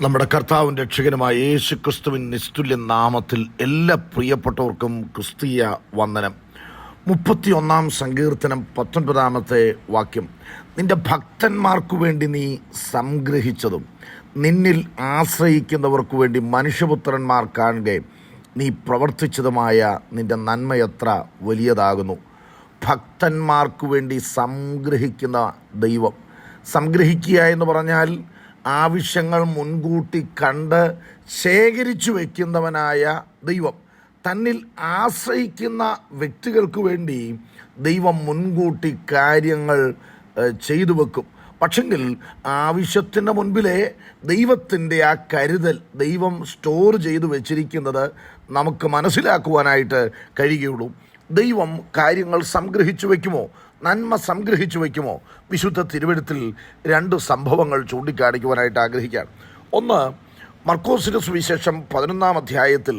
നമ്മുടെ കർത്താവും രക്ഷകനുമായ യേശു ക്രിസ്തുവിൻ നിസ്തുല്യ നാമത്തിൽ എല്ലാ പ്രിയപ്പെട്ടവർക്കും ക്രിസ്തീയ വന്ദനം. മുപ്പത്തിയൊന്നാം സങ്കീർത്തനം പത്തൊൻപതാമത്തെ വാക്യം. നിന്റെ ഭക്തന്മാർക്കു വേണ്ടി നീ സംഗ്രഹിച്ചതും നിന്നിൽ ആശ്രയിക്കുന്നവർക്കു വേണ്ടി മനുഷ്യപുത്രന്മാർ കാണുക നീ പ്രവർത്തിച്ചതുമായ നിന്റെ നന്മയത്ര വലിയതാകുന്നു. ഭക്തന്മാർക്കു വേണ്ടി സംഗ്രഹിക്കുന്ന ദൈവം. സംഗ്രഹിക്കുക എന്ന് പറഞ്ഞാൽ ആവശ്യങ്ങൾ മുൻകൂട്ടി കണ്ട് ശേഖരിച്ചു വയ്ക്കുന്നവനായ ദൈവം. തന്നിൽ ആശ്രയിക്കുന്ന വ്യക്തികൾക്ക് വേണ്ടി ദൈവം മുൻകൂട്ടി കാര്യങ്ങൾ ചെയ്തു വെക്കും. പക്ഷെങ്കിൽ ആവശ്യത്തിന്റെ മുൻപിലെ ദൈവത്തിന്റെ ആ കരുതൽ ദൈവം സ്റ്റോർ ചെയ്തു വെച്ചിരിക്കുന്നത് നമുക്ക് മനസ്സിലാക്കുവാനായിട്ട് കഴിയുകയുള്ളൂ ദൈവം കാര്യങ്ങൾ സംഗ്രഹിച്ചു വയ്ക്കുമോ നന്മ സംഗ്രഹിച്ചു വയ്ക്കുമോ? വിശുദ്ധ തിരുവഴുത്തിൽ രണ്ട് സംഭവങ്ങൾ ചൂണ്ടിക്കാണിക്കുവാനായിട്ട് ആഗ്രഹിക്കുകയാണ്. ഒന്ന് മർക്കോസിന്റെ സുവിശേഷം പതിനൊന്നാം അധ്യായത്തിൽ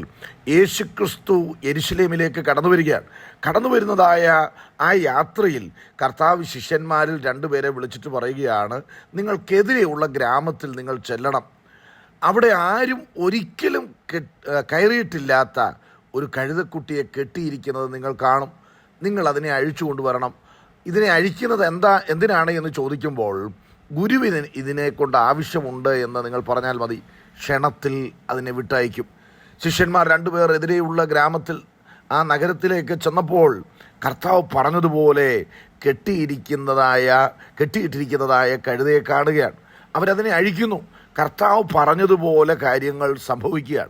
യേശുക്രിസ്തു എരിശിലേമിലേക്ക് കടന്നു വരികയാണ് കടന്നു വരുന്നതായ ആ യാത്രയിൽ കർത്താവ് ശിഷ്യന്മാരിൽ രണ്ടുപേരെ വിളിച്ചിട്ട് പറയുകയാണ് നിങ്ങൾക്കെതിരെയുള്ള ഗ്രാമത്തിൽ നിങ്ങൾ ചെല്ലണം. അവിടെ ആരും ഒരിക്കലും കയറിയിട്ടില്ലാത്ത ഒരു കഴുതക്കുട്ടിയെ കെട്ടിയിരിക്കുന്നത് നിങ്ങൾ കാണും. നിങ്ങൾ അതിനെ അഴിച്ചു കൊണ്ടുവരണം ഇതിനെ അഴിക്കുന്നത് എന്താ എന്തിനാണ് എന്ന് ചോദിക്കുമ്പോൾ ഗുരുവിന് ഇതിനെ കൊണ്ട് ആവശ്യമുണ്ട് എന്ന് നിങ്ങൾ പറഞ്ഞാൽ മതി. ക്ഷണത്തിൽ അതിനെ വിട്ടയക്കും. ശിഷ്യന്മാർ രണ്ടുപേർ എതിരെയുള്ള ഗ്രാമത്തിൽ ആ നഗരത്തിലേക്ക് ചെന്നപ്പോൾ കർത്താവ് പറഞ്ഞതുപോലെ കെട്ടിയിരിക്കുന്നതായ കെട്ടിയിട്ടിരിക്കുന്നതായ കഴുതയെ കാണുകയാണ്. അവരതിനെ അഴിക്കുന്നു. കർത്താവ് പറഞ്ഞതുപോലെ കാര്യങ്ങൾ സംഭവിക്കുകയാണ്.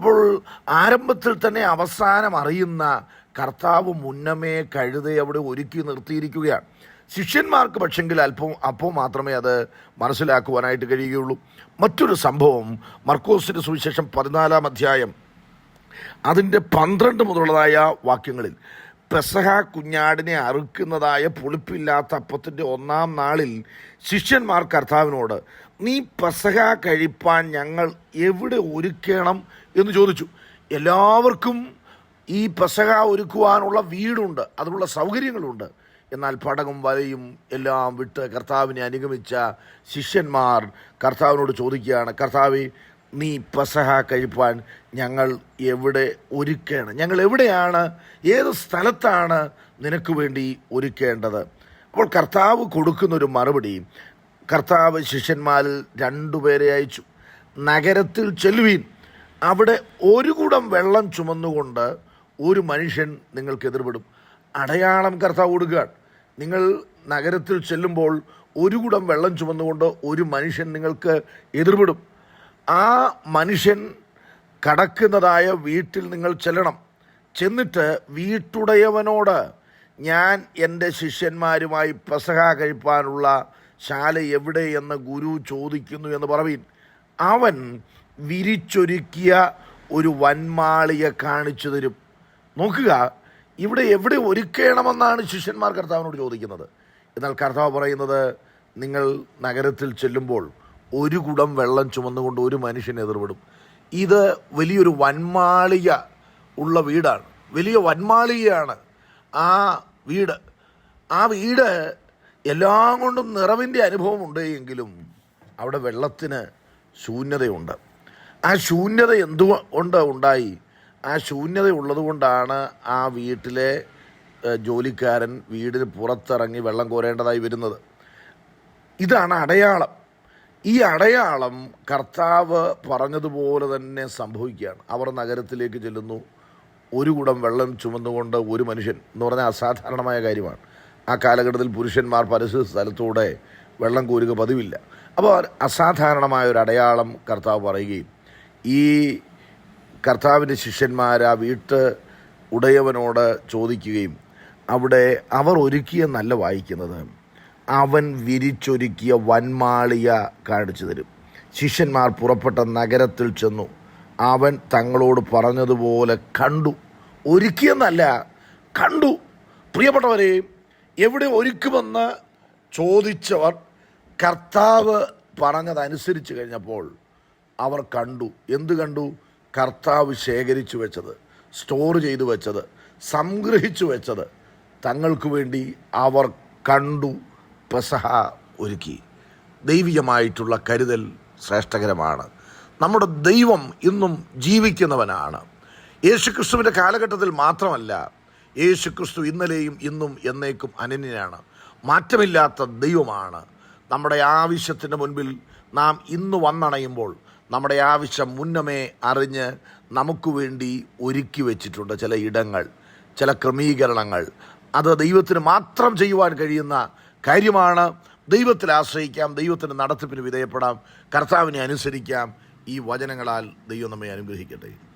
അപ്പോൾ ആരംഭത്തിൽ തന്നെ അവസാനം അറിയുന്ന കർത്താവ് മുന്നമേ കഴുത അവിടെ ഒരുക്കി നിർത്തിയിരിക്കുകയാണ്. ശിഷ്യന്മാർക്ക് പക്ഷെങ്കിൽ അല്പം അപ്പോൾ മാത്രമേ അത് മനസ്സിലാക്കുവാനായിട്ട് കഴിയുകയുള്ളൂ. മറ്റൊരു സംഭവം മർക്കോസിന്റെ സുവിശേഷം പതിനാലാം അധ്യായം അതിന്റെ പന്ത്രണ്ട് മുതലുള്ളതായ വാക്യങ്ങളിൽ. പെസഹ കുഞ്ഞാടിനെ അറുക്കുന്നതായ പുളിപ്പില്ലാത്ത അപ്പത്തിന്റെ ഒന്നാം നാളിൽ ശിഷ്യന്മാർ കർത്താവിനോട് നീ പെസഹ കഴിപ്പാൻ ഞങ്ങൾ എവിടെ ഒരുക്കണം? എന്ന് ചോദിച്ചു. എല്ലാവർക്കും ഈ പെസഹ ഒരുക്കുവാനുള്ള വീടുണ്ട് അതിനുള്ള സൗകര്യങ്ങളുണ്ട്. എന്നാൽ പടകും വലയും എല്ലാം വിട്ട് കർത്താവിനെ അനുഗമിച്ച ശിഷ്യന്മാർ കർത്താവിനോട് ചോദിക്കുകയാണ് കർത്താവെ നീ പസഹ കഴിപ്പാൻ ഞങ്ങൾ എവിടെ ഒരുക്കണം? ഞങ്ങൾ എവിടെയാണ്? ഏത് സ്ഥലത്താണ് നിനക്ക് വേണ്ടി ഒരുക്കേണ്ടത്? അപ്പോൾ കർത്താവ് കൊടുക്കുന്നൊരു മറുപടി കർത്താവ് ശിഷ്യന്മാരിൽ രണ്ടുപേരെ അയച്ചു. നഗരത്തിൽ ചെല്ലുവീൻ. അവിടെ ഒരു കൂടം വെള്ളം ചുമന്നുകൊണ്ട് ഒരു മനുഷ്യൻ നിങ്ങൾക്ക് എതിർപെടും അടയാളം കർത്താവ് കൊടുക്കുകയാണ്. നിങ്ങൾ നഗരത്തിൽ ചെല്ലുമ്പോൾ ഒരു കൂടം വെള്ളം ചുമന്നുകൊണ്ട് ഒരു മനുഷ്യൻ നിങ്ങൾക്ക് എതിർപ്പെടും. ആ മനുഷ്യൻ കടക്കുന്നതായ വീട്ടിൽ നിങ്ങൾ ചെല്ലണം. ചെന്നിട്ട് വീട്ടുടയവനോട് ഞാൻ എന്റെ ശിഷ്യന്മാരുമായി പെസഹ കഴിപ്പാനുള്ള ശാല എവിടെയെന്ന് ഗുരു ചോദിക്കുന്നു എന്ന് പറവീൻ. അവൻ വിരിച്ചൊരുക്കിയ ഒരു വൻമാളിയെ കാണിച്ചു തരും. നോക്കുക ഇവിടെ എവിടെ ഒരുക്കണമെന്നാണ് ശിഷ്യന്മാർ കർത്താവിനോട് ചോദിക്കുന്നത്. എന്നാൽ കർത്താവ് പറയുന്നത് നിങ്ങൾ നഗരത്തിൽ ചെല്ലുമ്പോൾ ഒരു കുടം വെള്ളം ചുമന്നുകൊണ്ട് ഒരു മനുഷ്യൻ എതിർപെടും ഇത് വലിയൊരു വൻമാളിക ഉള്ള വീടാണ്. വലിയ വൻമാളികയാണ് ആ വീട്. ആ വീട് എല്ലാം കൊണ്ടും നിറവിന്റെ അനുഭവമുണ്ട് എങ്കിലും അവിടെ വെള്ളത്തിന് ശൂന്യതയുണ്ട്. ആ ശൂന്യത എന്തുകൊണ്ട് ഉണ്ടായി? ആ ശൂന്യത ഉള്ളതുകൊണ്ടാണ് ആ വീട്ടിലെ ജോലിക്കാരൻ വീടിന് പുറത്തിറങ്ങി വെള്ളം കോരേണ്ടതായി വരുന്നത്. ഇതാണ് അടയാളം. ഈ അടയാളം കർത്താവ് പറഞ്ഞതുപോലെ തന്നെ സംഭവിക്കുകയാണ്. അവർ നഗരത്തിലേക്ക് ചെല്ലുന്നു. ഒരു കുടം വെള്ളം ചുമന്നുകൊണ്ട് ഒരു മനുഷ്യൻ എന്ന് പറഞ്ഞാൽ അസാധാരണമായ കാര്യമാണ്. ആ കാലഘട്ടത്തിൽ പുരുഷന്മാർ പരസ്യ സ്ഥലത്തൂടെ വെള്ളം കോരുക പതിവില്ല. അപ്പോൾ അസാധാരണമായ ഒരു അടയാളം കർത്താവ് പറയുകയും ഈ കർത്താവിന്റെ ശിഷ്യന്മാർ ആ വീട്ട് ഉടയവനോട് ചോദിക്കുകയും അവിടെ അവർ ഒരുക്കിയെന്നല്ല വായിക്കുന്നത് അവൻ വിരിച്ചൊരുക്കിയ വൻമാളിക കാണിച്ചു തരും. ശിഷ്യന്മാർ പുറപ്പെട്ട നഗരത്തിൽ ചെന്നു. അവൻ തങ്ങളോട് പറഞ്ഞതുപോലെ കണ്ടു. ഒരുക്കിയെന്നല്ല കണ്ടു. പ്രിയപ്പെട്ടവരെ എവിടെ ഒരുക്കുമെന്ന് ചോദിച്ചവർ കർത്താവ് പറഞ്ഞതനുസരിച്ച് കഴിഞ്ഞപ്പോൾ അവർ കണ്ടു. എന്ത് കണ്ടു? കർത്താവ് ശേഖരിച്ചു വെച്ചത് സ്റ്റോർ ചെയ്തു വെച്ചത് സംഗ്രഹിച്ചു വെച്ചത്. തങ്ങൾക്ക് വേണ്ടി അവർ കണ്ടു. പെസഹ ഒരുക്കി. ദൈവികമായിട്ടുള്ള കരുതൽ ശ്രേഷ്ഠകരമാണ്. നമ്മുടെ ദൈവം ഇന്നും ജീവിക്കുന്നവനാണ്. യേശുക്രിസ്തുവിന്റെ കാലഘട്ടത്തിൽ മാത്രമല്ല യേശുക്രിസ്തു ഇന്നലെയും ഇന്നും എന്നേക്കും അനന്യനാണ്. മാറ്റമില്ലാത്ത ദൈവമാണ്. നമ്മുടെ ആവശ്യത്തിന് മുൻപിൽ നാം ഇന്ന് വന്നണയുമ്പോൾ നമ്മുടെ ആവശ്യം മുന്നമേ അറിഞ്ഞ് നമുക്ക് വേണ്ടി ഒരുക്കി വെച്ചിട്ടുണ്ട് ചില ഇടങ്ങൾ ചില ക്രമീകരണങ്ങൾ. അത് ദൈവത്തിന് മാത്രം ചെയ്യുവാൻ കഴിയുന്ന കാര്യമാണ്. ദൈവത്തിൽ ആശ്രയിക്കാം ദൈവത്തിന്റെ നടത്തിപ്പിന് വിധേയപ്പെടാം. കർത്താവിനെ അനുസരിക്കാം. ഈ വചനങ്ങളാൽ ദൈവം നമ്മെ അനുഗ്രഹിക്കട്ടെ.